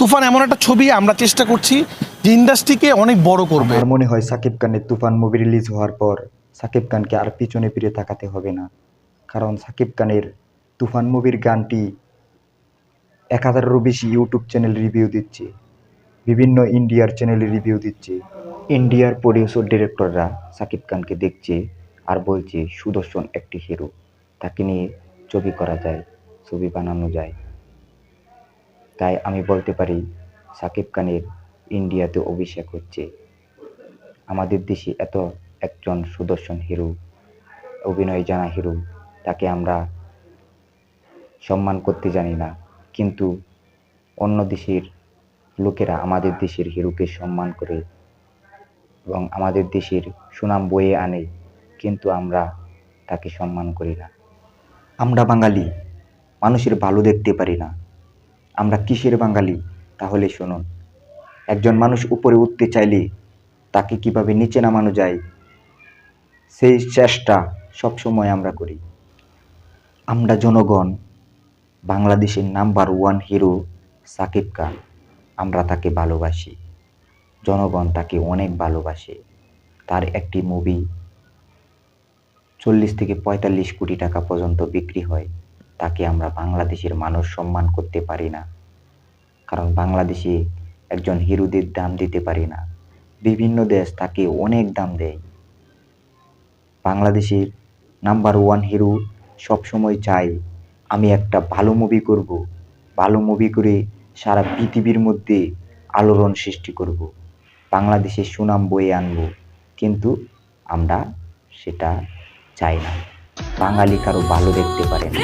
তুফান এমন একটা ছবি আমরা চেষ্টা করছি যে ইন্ডাস্ট্রিকে অনেক বড় করবে। আমার মনে হয় সাকিব খানের তুফান মুভি রিলিজ হওয়ার পর সাকিব খানকে আর পিছনে ফিরে তাকাতে হবে না। কারণ সাকিব খানের তুফান মুভির গানটি এক হাজারেরও বেশি ইউটিউব চ্যানেল রিভিউ দিচ্ছে, বিভিন্ন ইন্ডিয়ার চ্যানেলে রিভিউ দিচ্ছে ইন্ডিয়ার প্রডিউসার ডিরেক্টররা সাকিব খানকে দেখছে আর বলছে, সুদর্শন একটি হিরো তাকে নিয়ে ছবি করা যায়, ছবি বানানো যায়। তাই আমি বলতে পারি, সাকিব খানের ইন্ডিয়াতে অভিষেক হচ্ছে আমাদের দেশে এত একজন সুদর্শন হিরো, অভিনয় জানা হিরো, তাকে আমরা সম্মান করতে জানি না। কিন্তু অন্য দেশের লোকেরা আমাদের দেশের হিরোকে সম্মান করে এবং আমাদের দেশের সুনাম বয়ে আনে, কিন্তু আমরা তাকে সম্মান করি না। আমরা বাঙালি, মানুষের ভালো দেখতে পারি না। আমরা কিসের বাঙালি? তাহলে শুনুন। একজন মানুষ উপরে উঠতে চাইলে তাকে কীভাবে নিচে নামানো যায়? সেই চেষ্টা সবসময় আমরা করি। আমরা জনগণ, বাংলাদেশের number one hero Sakib Khan. আমরা তাকে ভালোবাসি। জনগণ তাকে অনেক ভালোবাসে। তার একটি মুভি চল্লিশ থেকে পঁয়তাল্লিশ কোটি টাকা পর্যন্ত বিক্রি হয়। তাকে আমরা বাংলাদেশের মানুষ সম্মান করতে পারি না। কারণ বাংলাদেশে একজন হিরোদের দাম দিতে পারি না। বিভিন্ন দেশ তাকে অনেক দাম দেয়। বাংলাদেশের নাম্বার ওয়ান হিরো সবসময় চায়, আমি একটা ভালো মুভি করব। ভালো মুভি করে সারা পৃথিবীর মধ্যে আলোড়ন সৃষ্টি করব। বাংলাদেশের সুনাম বয়ে আনব। কিন্তু আমরা সেটা চাই না। বাঙালি কারও ভালো দেখতে পারে না।